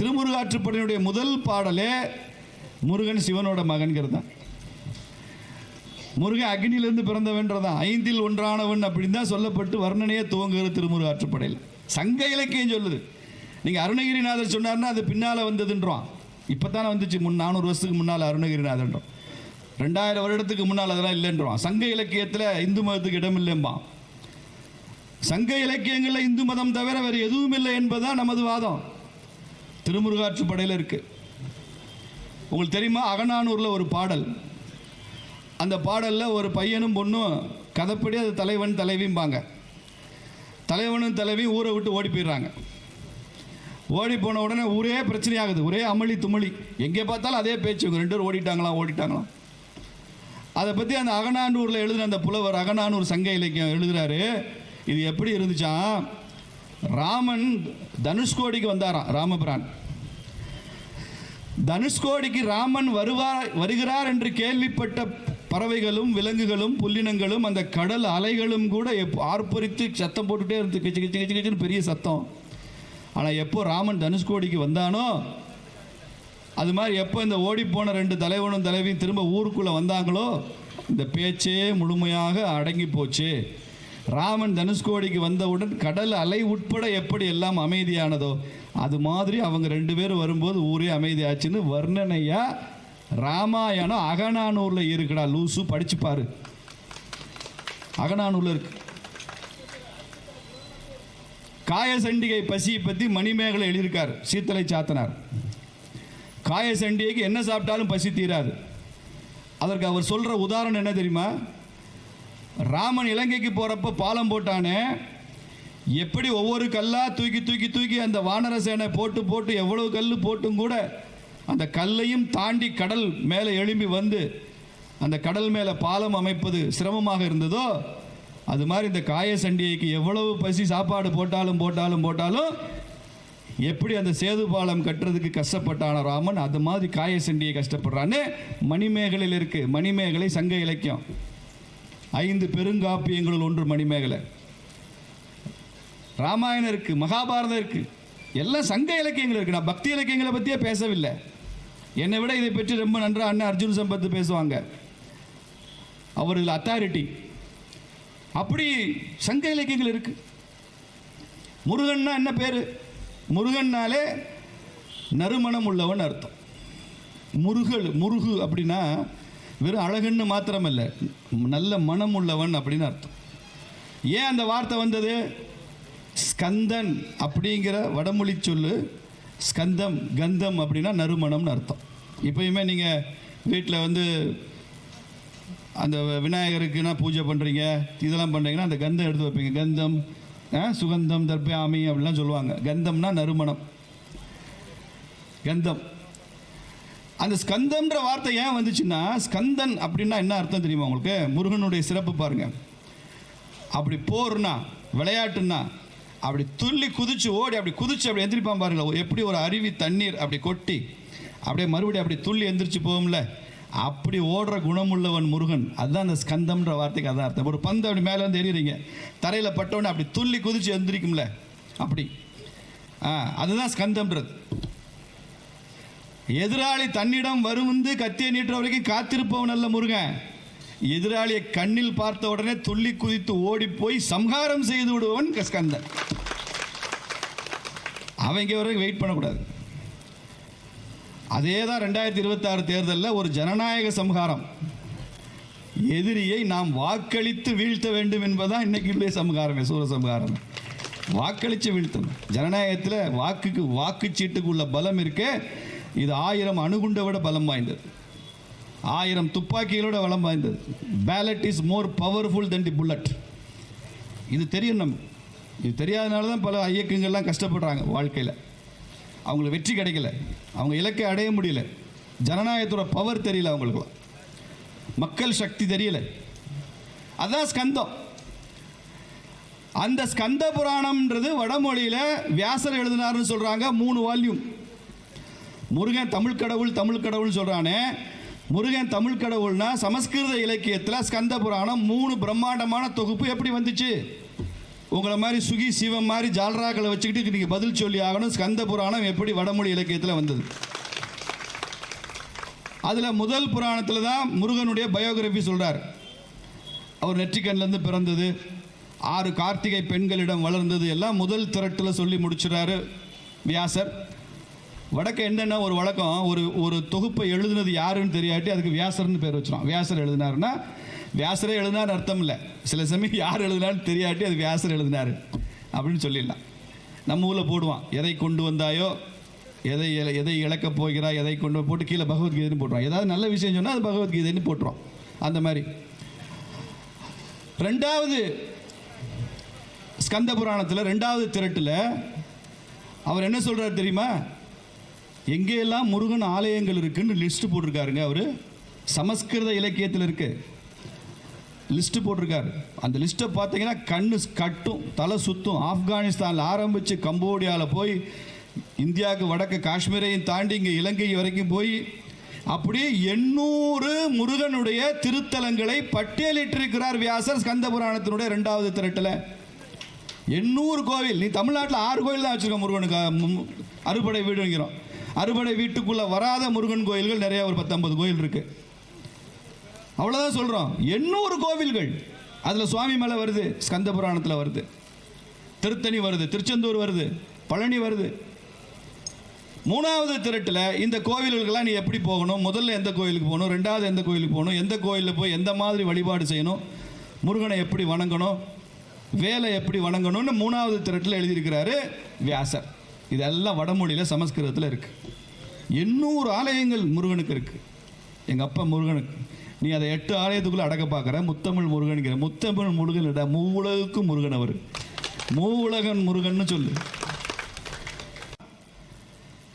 திருமுருகாற்றுப்படையினுடைய முதல் பாடலே முருகன் சிவனோட மகன்கிறது தான். முருகன் அக்னியிலிருந்து பிறந்தவன்றதான் ஐந்தில் ஒன்றானவன் அப்படின்னு தான் சொல்லப்பட்டு வர்ணனையே துவங்குகிறது திருமுருகாற்றுப்படையில். சங்க இலக்கியம் சொல்லுது. நீங்கள் அருணகிரிநாதர் சொன்னார்னா அது பின்னால் வந்ததுன்றோம். இப்போ தானே வந்துச்சு. முன் நானூறு வருஷத்துக்கு முன்னால் அருணகிரிநாதன்றோம். ரெண்டாயிரம் வருடத்துக்கு முன்னால் அதெல்லாம் இல்லைன்றோம். சங்க இலக்கியத்தில் இந்து மதத்துக்கு இடம் இல்லைம்பான். சங்க இலக்கியங்களில் இந்து மதம் தவிர வேறு எதுவும் இல்லை என்பதுதான் நமது வாதம். திருமுருகாற்றுப்படையில் இருக்குது உங்களுக்கு தெரியுமா? அகநானூரில் ஒரு பாடல். அந்த பாடலில் ஒரு பையனும் பொண்ணும் கதைப்படி அது தலைவன் தலைவிம்பாங்க. தலைவனும் தலைவியும் ஊரை விட்டு ஓடி போயிடுறாங்க. ஓடி போன உடனே ஊரே பிரச்சனையாகுது. ஒரே அமளி துமளி. எங்கே பார்த்தாலும் அதே பேச்சு. இவங்க ரெண்டு பேரும் ஓடிட்டாங்களாம் ஓடிட்டாங்களாம். அதை பற்றி அந்த அகநானூரில் எழுதின அந்த புலவர் அகநானூர் சங்க இலக்கியம் எழுதுகிறாரு இது எப்படி இருந்துச்சாம் ராமன் தனுஷ்கோடிக்கு வந்தாராம் ராமபிரான். தனுஷ்கோடிக்கு ராமன் வருவார் வருகிறார் என்று கேள்விப்பட்ட பறவைகளும் விலங்குகளும் புல்லினங்களும் அந்த கடல் அலைகளும் கூட எப்போ ஆர்ப்பரித்து சத்தம் போட்டுகிட்டே இருந்து கிச்சு கிச்சு கிச்சு கிச்சுன்னு பெரிய சத்தம். ஆனால் எப்போ ராமன் தனுஷ்கோடிக்கு வந்தானோ அது மாதிரி எப்போ இந்த ஓடிப்போன ரெண்டு தலைவனும் தலைவியும் திரும்ப ஊருக்குள்ளே வந்தாங்களோ இந்த பேச்சே முழுமையாக அடங்கி போச்சு. ராமன் தனுஷ்கோடிக்கு வந்தவுடன் கடல் அலை உட்பட எப்படி எல்லாம் அமைதியானதோ அது மாதிரி அவங்க ரெண்டு பேரும் வரும்போது ஊரே அமைதியாச்சுன்னு வர்ணனையா ராமாயணம் அகநானூரில் இருக்குடா லூசு படிச்சு பாரு. அகநானூரில் இருக்கு. காயசண்டிகை பசியை பற்றி மணிமேகலை எழுதியிருக்கார் சீத்தலை சாத்தனார். காயசண்டிகைக்கு என்ன சாப்பிட்டாலும் பசி தீராது. அதற்கு அவர் சொல்கிற உதாரணம் என்ன தெரியுமா? ராமன் இலங்கைக்கு போகிறப்ப பாலம் போட்டானே. எப்படி ஒவ்வொரு கல்லாக தூக்கி தூக்கி தூக்கி அந்த வானர சேனை போட்டு போட்டு எவ்வளவு கல் போட்டும் கூட அந்த கல்லையும் தாண்டி கடல் மேலே எழும்பி வந்து அந்த கடல் மேலே பாலம் அமைப்பது சிரமமாக இருந்ததோ அது மாதிரி இந்த காய சண்டிகைக்கு எவ்வளவு பசி சாப்பாடு போட்டாலும் போட்டாலும் போட்டாலும் எப்படி அந்த சேது பாலம் கட்டுறதுக்கு கஷ்டப்பட்டான ராமன் அது மாதிரி காய சண்டியை கஷ்டப்படுறான்னு மணிமேகலையில் இருக்குது மணிமேகலை சங்க இலக்கியம். ஐந்து பெருங்காப்பியங்களுள் ஒன்று மணிமேகலை. ராமாயணம் இருக்குது மகாபாரதம் இருக்குது எல்லாம் சங்க இலக்கியங்கள் இருக்குது நான் பக்தி இலக்கியங்களை பற்றியே பேசவில்லை. என்னை விட இதை பற்றி ரொம்ப நன்றாக அண்ணன் அர்ஜுன் சம்பத்து பேசுவாங்க. அவர் இதில் அத்தாரிட்டி அப்படி சங்க இலக்கியங்கள் இருக்குது முருகன்னா என்ன பேர்? முருகன்னாலே நறுமணம் உள்ளவன் அர்த்தம். முருகல் முருகு அப்படின்னா வெறும் அழகுன்னு மாத்திரமல்ல நல்ல மனம் உள்ளவன் அப்படின்னு அர்த்தம். ஏன் அந்த வார்த்தை வந்தது? ஸ்கந்தன் அப்படிங்கிற வடமொழி சொல்லு ஸ்கந்தம் கந்தம் அப்படின்னா நறுமணம்னு அர்த்தம். இப்பயுமே நீங்கள் வீட்டில் வந்து அந்த விநாயகருக்குன்னா பூஜை பண்ணுறீங்க இதெல்லாம் பண்ணுறீங்கன்னா அந்த கந்தம் எடுத்து வைப்பீங்க. கந்தம் ஆ, சுகந்தம் தர்ப்பயாமி அப்படிலாம் சொல்லுவாங்க. கந்தம்னா நறுமணம். கந்தம். அந்த ஸ்கந்தம்ன்ற வார்த்தை ஏன் வந்துச்சுன்னா ஸ்கந்தன் அப்படின்னா என்ன அர்த்தம் தெரியுமா உங்களுக்கு? முருகனுடைய சிறப்பு பாருங்க. அப்படி போர்னா விளையாட்டுன்னா அப்படி துள்ளி குதிச்சு ஓடி அப்படி குதிச்சு அப்படி எந்திரிப்பான் பாருங்களா. எப்படி ஒரு அருவி தண்ணீர் அப்படி கொட்டி அப்படியே மறுபடியும் அப்படி துள்ளி எந்திரிச்சு போகும்ல. அப்படி ஓடுற குணமுள்ளவன் முருகன். அதுதான் அந்த ஸ்கந்தம்ன்ற வார்த்தைக்கு அதான் அர்த்தம். ஒரு பந்து அப்படி மேலே வந்து எறிகிறீங்க தரையில் பட்டோன்னே அப்படி துள்ளி குதிச்சு எந்திரிக்கும்ல. அப்படி. ஆ அதுதான் ஸ்கந்தம்ன்றது. எதிராளி தன்னிடம் வருந்து கத்தியை நீட்டுற வரைக்கும் காத்திருப்பவன் அல்ல முருகன். எதிராளியை கண்ணில் பார்த்த உடனே துள்ளி குதித்து ஓடி போய் சம்ஹாரம் செய்து விடுபவன் கஸ்கந்தன். அவங்க வரைக்கும் வெயிட் பண்ணக்கூடாது. அதே தான் ரெண்டாயிரத்தி இருபத்தாறு தேர்தலில் ஒரு ஜனநாயக சம்ஹாரம். எதிரியை நாம் வாக்களித்து வீழ்த்த வேண்டும் என்பதுதான் இன்னைக்கு உள்ள சம்ஹாரமே சூர சம்ஹாரம். வாக்களித்து வீழ்த்தணும். ஜனநாயகத்தில் வாக்குக்கு வாக்குச்சீட்டுக்குள்ள பலம் இருக்கே. இது ஆயிரம் அணுகுண்டை விட பலம் வாய்ந்தது. ஆயிரம் துப்பாக்கிகளோட பலம் வாய்ந்தது. Ballot is more powerful than the bullet இது தெரியும் நம்ம. இது தெரியாதனால தான் பல இயக்கங்கள்லாம் கஷ்டப்படுறாங்க வாழ்க்கையில். அவங்களுக்கு வெற்றி கிடைக்கல. அவங்க இலக்கை அடைய முடியல. ஜனநாயகத்தோட பவர் தெரியல அவங்களுக்குலாம் மக்கள் சக்தி தெரியல. அதுதான் ஸ்கந்தம். அந்த ஸ்கந்த புராணம்ன்றது வடமொழியில் வியாசர் எழுதினார்னு சொல்கிறாங்க மூணு வால்யூம். முருகன் தமிழ் கடவுள் தமிழ் கடவுள் சொல்கிறானே முருகன் தமிழ் கடவுள்னா சமஸ்கிருத இலக்கியத்தில் ஸ்கந்த புராணம் மூணு பிரம்மாண்டமான தொகுப்பு எப்படி வந்துச்சு? உங்களை மாதிரி சுகி சிவம் மாதிரி ஜால்ராக்களை வச்சுக்கிட்டு நீங்கள் பதில் சொல்லி ஆகணும். ஸ்கந்த புராணம் எப்படி வடமொழி இலக்கியத்தில் வந்தது? அதில் முதல் புராணத்தில் தான் முருகனுடைய பயோகிராஃபி சொல்கிறார் அவர் நெற்றிக்கண்லேருந்து பிறந்தது. ஆறு கார்த்திகை பெண்களிடம் வளர்ந்தது. எல்லாம் முதல் திரட்டில் சொல்லி முடிச்சுறாரு வியாசர். வடக்கு என்னென்ன ஒரு வழக்கம் ஒரு ஒரு தொகுப்பை எழுதுனது யாருன்னு தெரியாட்டி அதுக்கு வியாசர்னு பேர் வச்சிரும். வியாசர் எழுதினாருன்னா வியாசரே எழுதினார் அர்த்தம் இல்லை. சில சமயம் யார் எழுதினாலும் தெரியாட்டி அது வியாசர் எழுதினார். அப்படின்னு சொல்லிடலாம். நம்ம ஊரில் போடுவான் எதை கொண்டு வந்தாயோ எதை எதை இழக்கப் போகிறாய் எதை கொண்டு போட்டு கீழே பகவத்கீதைன்னு போட்டுருவான். ஏதாவது நல்ல விஷயம் சொன்னால் அது பகவத்கீதைன்னு போட்டுருவான். அந்த மாதிரி. ரெண்டாவது ஸ்கந்த புராணத்தில் ரெண்டாவது திரட்டில் அவர் என்ன சொல்கிறார் தெரியுமா? எங்கேயெல்லாம் முருகன் ஆலயங்கள் இருக்குன்னு லிஸ்ட் போட்டிருக்காருங்க அவர்? சமஸ்கிருத இலக்கியத்தில் இருக்கு. லிஸ்ட் போட்டிருக்காரு. அந்த லிஸ்ட்டை பார்த்தீங்கன்னா கண்ணு கட்டும் தலை சுத்தும். ஆப்கானிஸ்தானில் ஆரம்பித்து கம்போடியாவில் போய் இந்தியாவுக்கு வடக்கு காஷ்மீரையும் தாண்டி இங்கே இலங்கை வரைக்கும் போய் அப்படியே எண்ணூறு முருகனுடைய திருத்தலங்களை பட்டியலிட்டிருக்கிறார் வியாசர் ஸ்கந்த புராணத்தினுடைய ரெண்டாவது திரட்டில். எண்ணூறு கோவில். நீ தமிழ்நாட்டில் ஆறு கோயில் தான் வச்சுருக்க முருகனுக்கு. அறுபடை வீடுங்கிறோம். அறுபடை வீட்டுக்குள்ளே வராத முருகன் கோயில்கள் நிறையா ஒரு பத்தொன்பது கோயில் இருக்கு. அவ்வளோதான் சொல்கிறோம் எண்ணூறு கோவில்கள். அதில் சுவாமி மலை வருது ஸ்கந்த புராணத்தில் வருது. திருத்தணி வருது திருச்செந்தூர் வருது பழனி வருது. மூணாவது திரட்டில் இந்த கோவில்களுக்கெல்லாம் நீ எப்படி போகணும்? முதல்ல எந்த கோயிலுக்கு போகணும்? ரெண்டாவது எந்த கோயிலுக்கு போகணும்? எந்த கோயிலில் போய் எந்த மாதிரி வழிபாடு செய்யணும்? முருகனை எப்படி வணங்கணும்? வேலை எப்படி வணங்கணும்னு மூணாவது திரட்டில் எழுதியிருக்கிறாரு வியாசர். இதெல்லாம் வடமொழியில் சமஸ்கிருதத்தில் இருக்குது எண்ணூறு ஆலயங்கள் முருகனுக்கு இருக்குது எங்கள் அப்பா முருகனுக்கு. நீ அதை எட்டு ஆலயத்துக்குள்ளே அடக்க பார்க்குற முத்தமிழ் முருகனுங்கிற முத்தமிழ் முருகன் இட மூவுலகுக்கும் முருகன் அவர். மூவுலகன் முருகன்னு சொல்லு.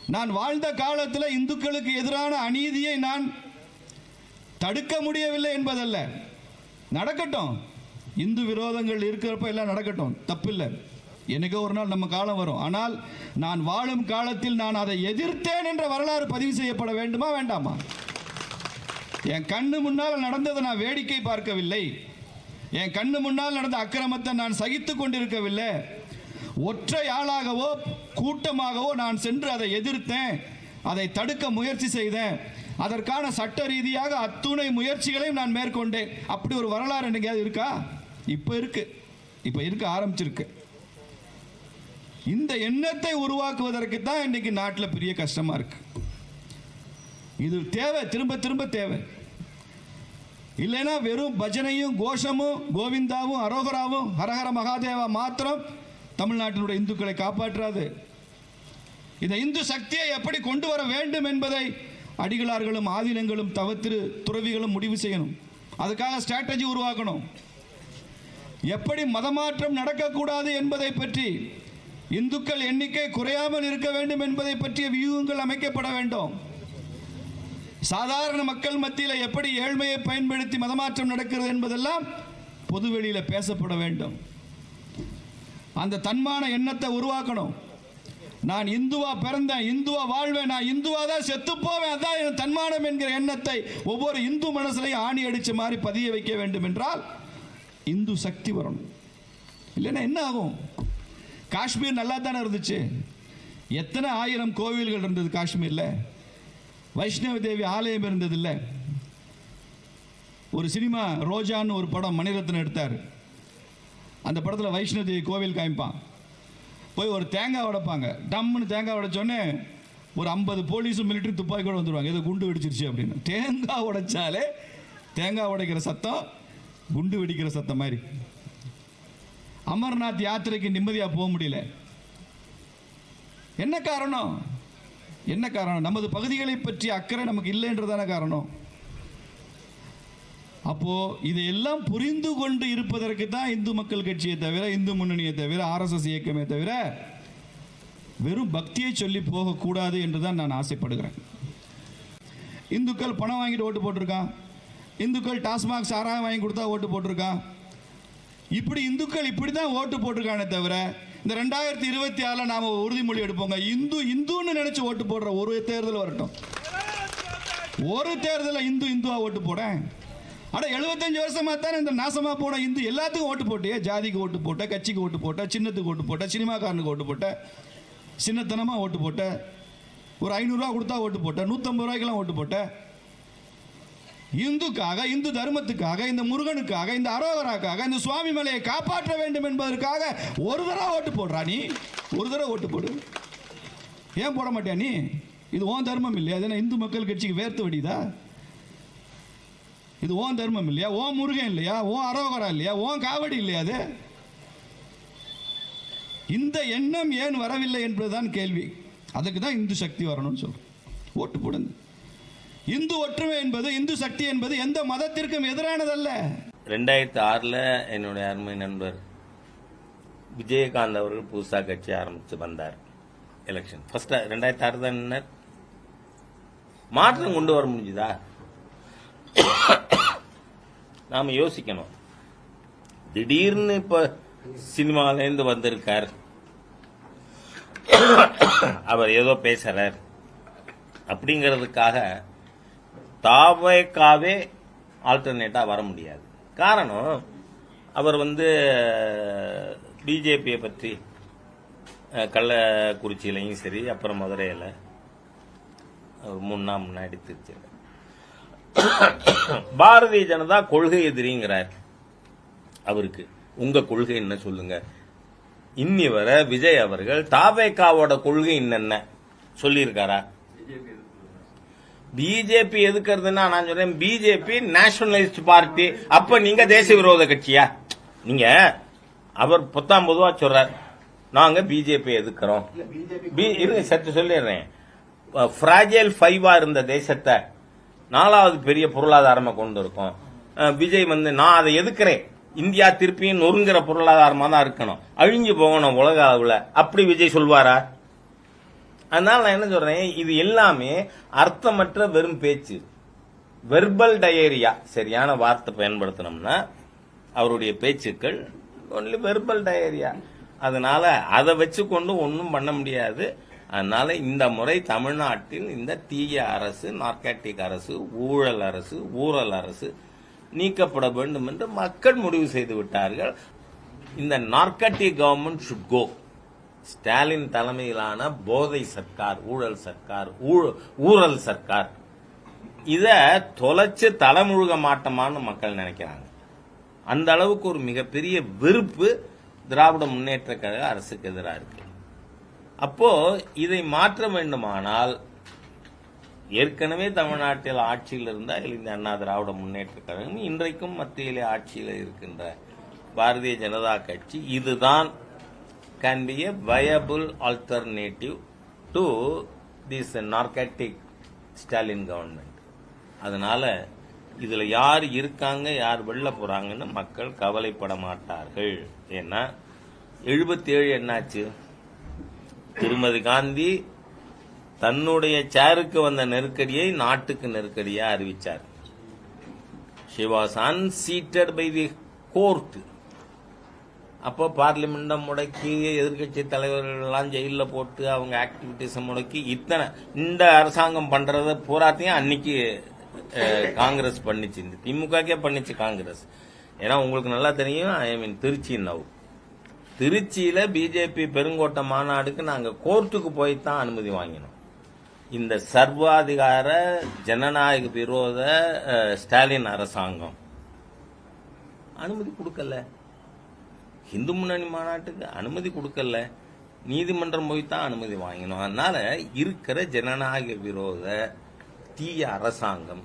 நான் வாழ்ந்த காலத்தில் இந்துக்களுக்கு எதிரான அநீதியை நான் தடுக்க முடியவில்லை என்பதல்ல. நடக்கட்டும். இந்து விரோதங்கள் இருக்கிறப்ப எல்லாம் நடக்கட்டும். தப்பில்லை. என்னைக்கோ ஒரு நாள் நம்ம காலம் வரும். ஆனால் நான் வாழும் காலத்தில் நான் அதை எதிர்த்தேன் என்ற வரலாறு பதிவு செய்யப்பட வேண்டுமா வேண்டாமா? என் கண்ணு முன்னால் நடந்ததை நான் வேடிக்கை பார்க்கவில்லை. என் கண்ணு முன்னால் நடந்த அக்கிரமத்தை நான் சகித்து கொண்டிருக்கவில்லை. ஒற்றை ஆளாகவோ கூட்டமாகவோ நான் சென்று அதை எதிர்த்தேன். அதை தடுக்க முயற்சி செய்தேன். அதற்கான சட்ட ரீதியாக அத்துணை முயற்சிகளையும் நான் மேற்கொண்டேன். அப்படி ஒரு வரலாறு என்னைக்காவது இருக்கா? இப்போ இருக்கு. இப்போ இருக்க ஆரம்பிச்சிருக்கு. இந்த எண்ணத்தை உருவாக்குவதற்கு தான் இன்னைக்கு நாட்டில் பெரிய கஷ்டமாக இருக்கு. இது தேவை திரும்ப திரும்ப தேவை. இல்லைன்னா வெறும் பஜனையும் கோஷமும் கோவிந்தாவும் அரோகராவும் ஹரஹர மகாதேவா மாத்திரம் தமிழ்நாட்டினுடைய இந்துக்களை காப்பாற்றாது. இந்த இந்து சக்தியை எப்படி கொண்டு வர வேண்டும் என்பதை அடிகளார்களும் ஆதீனங்களும் தவத்திரு துறவிகளும் முடிவு செய்யணும். அதுக்காக ஸ்ட்ராட்டஜி உருவாக்கணும். எப்படி மதமாற்றம் நடக்கக்கூடாது என்பதை பற்றி இந்துக்கள் எண்ணிக்கை குறையாமல் இருக்க வேண்டும் என்பதை பற்றிய வியூகங்கள் அமைக்கப்பட வேண்டும். சாதாரண மக்கள் மத்தியில் எப்படி ஏழ்மையை பயன்படுத்தி மதமாற்றம் நடக்கிறது என்பதெல்லாம் பொதுவெளியில் பேசப்பட வேண்டும். அந்த தன்மான எண்ணத்தை உருவாக்கணும். நான் இந்துவா பிறந்தேன் இந்துவா வாழ்வேன் நான் இந்துவா தான் செத்து போவேன் அதான் என் தன்மானம் என்கிற எண்ணத்தை ஒவ்வொரு இந்து மனசுலையும் ஆணி அடித்து மாதிரி பதிய வைக்க வேண்டும் என்றால் இந்து சக்தி வரணும். இல்லைன்னா என்ன ஆகும்? காஷ்மீர் நல்லா தானே இருந்துச்சு? எத்தனை ஆயிரம் கோவில்கள் இருந்தது காஷ்மீரில்? வைஷ்ணவ தேவி ஆலயம் இருந்ததில்லை. ஒரு சினிமா ரோஜான்னு ஒரு படம் மணிரத்னம் எடுத்தார். அந்த படத்தில் வைஷ்ணவ தேவி கோவில் காமிப்பான். போய் ஒரு தேங்காய் உடைப்பாங்க. டம்முன்னு தேங்காய் உடைச்சோடனே ஒரு ஐம்பது போலீஸும் மிலிட்டரி துப்பாக்கி கூட வந்துடுவாங்க ஏதோ குண்டு வெடிச்சிருச்சு அப்படின்னு. தேங்காய் உடைச்சாலே தேங்காய் உடைக்கிற சத்தம் குண்டு வெடிக்கிற சத்தம் மாதிரி. அமர்நாத் யாத்திரைக்கு நிம்மதியாக போக முடியல. என்ன காரணம்? என்ன காரணம்? நமது பகுதிகளை பற்றி அக்கறை நமக்கு இல்லைன்றதான காரணம். அப்போ இதையெல்லாம் புரிந்து கொண்டு இருப்பதற்கு தான் இந்து மக்கள் கட்சியை தவிர இந்து முன்னணியை தவிர ஆர்எஸ்எஸ் இயக்கமே தவிர வெறும் பக்தியை சொல்லி போகக்கூடாது என்று தான் நான் ஆசைப்படுகிறேன். இந்துக்கள் பணம் வாங்கிட்டு ஓட்டு போட்டிருக்கான். இந்துக்கள் டாஸ்மாக் சாராயம் வாங்கி கொடுத்தா ஓட்டு போட்டிருக்கான். இப்படி இந்துக்கள் இப்படி தான் ஓட்டு போட்டிருக்கானே தவிர இந்த ரெண்டாயிரத்தி இருபத்தி ஆறில் நாம் உறுதிமொழி எடுப்போங்க. இந்து இந்துன்னு நினச்சி ஓட்டு போடுற ஒரு தேர்தல் வரட்டும். ஒரு தேர்தலில் இந்து இந்துவாக ஓட்டு போடேன் அட எழுபத்தஞ்சு வருஷமாக தானே இந்த நாசமாக போன இந்து எல்லாத்துக்கும் ஓட்டு போட்டியே. ஜாதிக்கு ஓட்டு போட்ட கட்சிக்கு ஓட்டு போட்ட சின்னத்துக்கு ஓட்டு போட்ட சினிமாக்காரனுக்கு ஓட்டு போட்ட சின்னத்தனமாக ஓட்டு போட்ட ஒரு ஐநூறுரூவா கொடுத்தா ஓட்டு போட்ட நூற்றம்பது ரூபாய்க்கெல்லாம் ஓட்டு போட்டேன் இந்துக்காக இந்து தர்மத்துக்காக இந்த முருகனுக்காக இந்த அரோகராக்காக இந்த சுவாமி மலையை காப்பாற்ற வேண்டும் என்பதற்காக ஒரு தடவை ஓட்டு போடுறா நீ? ஒரு தடவை ஓட்டு போடு. ஏன் போட மாட்டியா நீ? இது ஓன் தர்மம் இல்லையா? அது இந்து மக்கள் கட்சிக்கு வேர்த்து வடிதா இது ஓன் தர்மம் இல்லையா? ஓன் முருகன் இல்லையா? ஓன் அரோகரா இல்லையா? ஓன் காவடி இல்லையா அது? இந்த எண்ணம் ஏன் வரவில்லை என்பதுதான் கேள்வி. அதுக்கு தான் இந்து சக்தி வரணும்னு சொல்கிறேன் ஓட்டு போடுங்க. இந்து ஒற்றுமை என்பது இந்து சக்தி என்பது எந்த மதத்திற்கும் எதிரானதல்ல. ரெண்டாயிரத்தி ஆறில் என்னுடைய அருமை நண்பர் விஜயகாந்த் அவர்கள் புதுசாக கட்சி ஆரம்பித்து வந்தார். எலெக்ஷன் ஃபர்ஸ்ட் ரெண்டாயிரத்தி ஆறு தான் மாற்றம் கொண்டு வர முடிஞ்சுதா? நாம் யோசிக்கணும். திடீர்னு இப்போ சினிமாலேருந்து வந்திருக்கார். அவர் ஏதோ பேசுறார். அப்படிங்கிறதுக்காக தாவேக்காவே ஆல்டர்னேட்டாக வர முடியாது. காரணம் அவர் வந்து பிஜேபியை பற்றி கள்ளக்குறிச்சியிலையும் சரி அப்புறம் மதுரையில் ஒரு முன்னா முன்னாடி திருச்சியில். பாரதிய ஜனதா கொள்கை எதிரிங்கிறார். அவருக்கு உங்க கொள்கை என்ன சொல்லுங்க? இன்னி வர விஜய் அவர்கள் தாவேக்காவோட கொள்கை என்னென்ன? சொல்லியிருக்காரா? பிஜேபி எதுக்குறதுன்னா நான் சொல்றேன் பிஜேபி நேஷனலிஸ்ட் பார்ட்டி அப்ப நீங்க தேச விரோத கட்சியா? நீங்க அவர் பத்தாம் பொதுவா சொல்றார் நாங்க பிஜேபி எதுக்குறோம்? இருங்க சற்று சொல்லிடுறேன். ஃப்ராஜைல் ஃபைவா இருந்த தேசத்தை நாலாவது பெரிய பொருளாதாரமா கொண்டு இருக்கோம் விஜய் வந்து நான் அதை எதுக்குறேன்? இந்தியா திருப்பியும் நொறுங்குற பொருளாதாரமா தான் இருக்கணும். அழிஞ்சு போகணும் உலக அளவுல. அப்படி விஜய் சொல்வாரா? அதனால நான் என்ன சொல்றேன் இது எல்லாமே அர்த்தமற்ற வெறும் பேச்சு. வெர்பல் டயரியா சரியான வார்த்தை பயன்படுத்தினோம்னா அவருடைய பேச்சுக்கள் ஒன்லி வெர்பல் டயரியா அதனால அதை வச்சு கொண்டு ஒன்றும் பண்ண முடியாது. அதனால இந்த முறை தமிழ்நாட்டில் இந்த தீய அரசு நார்காட்டிக் அரசு ஊழல் அரசு ஊழல் அரசு நீக்கப்பட வேண்டும் என்று மக்கள் முடிவு செய்து விட்டார்கள். இந்த narcotic government should go Stalin தலைமையிலான போதை சர்க்கார் ஊழல் சர்க்கார் ஊழல் சர்க்கார். இத தொலைச்சு தலைமுழுக மாட்டோமான்னு மக்கள் நினைக்கிறாங்க. அந்த அளவுக்கு ஒரு மிகப்பெரிய வெறுப்பு திராவிட முன்னேற்ற கழக அரசுக்கு எதிராக இருக்கு. அப்போ இதை மாற்ற வேண்டுமானால் ஏற்கனவே தமிழ்நாட்டில் ஆட்சியில் இருந்த இந்த அண்ணா திராவிட முன்னேற்ற கழகம் இன்றைக்கும் மத்தியிலே ஆட்சியில் இருக்கின்ற பாரதிய ஜனதா கட்சி இதுதான் can be a viable alternative to this narcotic Stalin government அதனால இதில் யார் இருக்காங்க யார் வெளில போகிறாங்கன்னு மக்கள் கவலைப்பட மாட்டார்கள். ஏன்னா எழுபத்தி ஏழு என்னாச்சு? திருமதி காந்தி தன்னுடைய சேருக்கு வந்த நெருக்கடியை நாட்டுக்கு நெருக்கடியாக அறிவிச்சார். She was unseated by the court. அப்போ பார்லிமெண்ட்டை முடக்கி எதிர்க்கட்சி தலைவர்கள்லாம் ஜெயிலில் போட்டு அவங்க ஆக்டிவிட்டிஸை முடக்கி இத்தனை இந்த அரசாங்கம் பண்ணுறத பூராத்தையும் அன்னைக்கு காங்கிரஸ் பண்ணிச்சு. இந்த திமுகக்கே பண்ணிச்சு காங்கிரஸ். ஏன்னா உங்களுக்கு நல்லா தெரியும் ஐ மீன் திருச்சி நவ் திருச்சியில் பிஜேபி பெருங்கோட்டை மாநாடுக்கு நாங்கள் கோர்ட்டுக்கு போய் தான் அனுமதி வாங்கினோம். இந்த சர்வாதிகார ஜனநாயக விரோத ஸ்டாலின் அரசாங்கம். அனுமதி கொடுக்கல. இந்து முன்னணி மாநாட்டுக்கு அனுமதி கொடுக்கல. நீதிமன்றம் போய் தான் அனுமதி வாங்கினோம். அதனால் இருக்கிற ஜனநாயக விரோத தீய அரசாங்கம்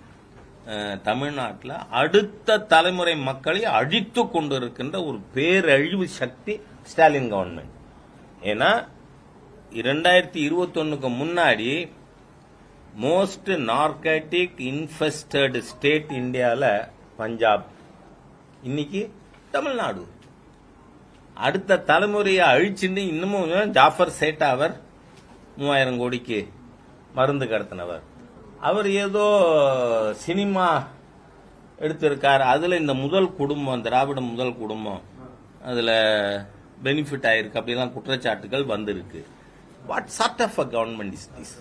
தமிழ்நாட்டில் அடுத்த தலைமுறை மக்களை அழித்து கொண்டு இருக்கின்ற ஒரு பேரழிவு சக்தி ஸ்டாலின் கவர்மெண்ட் ஏன்னா இரண்டாயிரத்தி இருபத்தொன்னுக்கு முன்னாடி மோஸ்ட் நார்காட்டிக் இன்ஃபெஸ்டட் ஸ்டேட் இந்தியாவில் பஞ்சாப் இன்னைக்கு தமிழ்நாடு. அடுத்த தலைமுறையை அழிச்சுட்டு இன்னமும் ஜாஃபர் சேட்டா அவர் மூவாயிரம் கோடிக்கு மருந்து கடத்தினவர். அவர் ஏதோ சினிமா எடுத்திருக்கார். அதில் இந்த முதல் குடும்பம் திராவிட முதல் குடும்பம் அதில் பெனிஃபிட் ஆயிருக்கு அப்படிலாம் குற்றச்சாட்டுகள் வந்திருக்கு. What sort of a government is this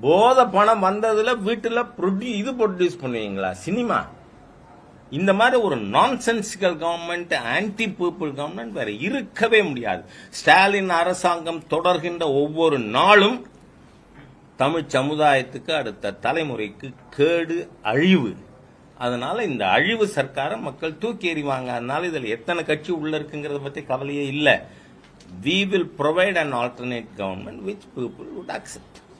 போத பணம் வந்ததுல வீட்டுல ப்ரொடியூ இது ப்ரொடியூஸ் பண்ணுவீங்களா? சினிமா? இந்த மாதிரி ஒரு nonsensical government anti people government வேற இருக்கவே முடியாது. ஸ்டாலின் அரசாங்கம் தொடர்கின்ற ஒவ்வொரு நாளும் தமிழ் சமுதாயத்துக்கு அடுத்த தலைமுறைக்கு கேடு அழிவு. அதனால இந்த அழிவு சர்க்காரை மக்கள் தூக்கி எறிவாங்க. அதனால இதில் எத்தனை கட்சி உள்ள இருக்குங்கிறத பற்றி கவலையே இல்லை. We will provide an alternate government which people would accept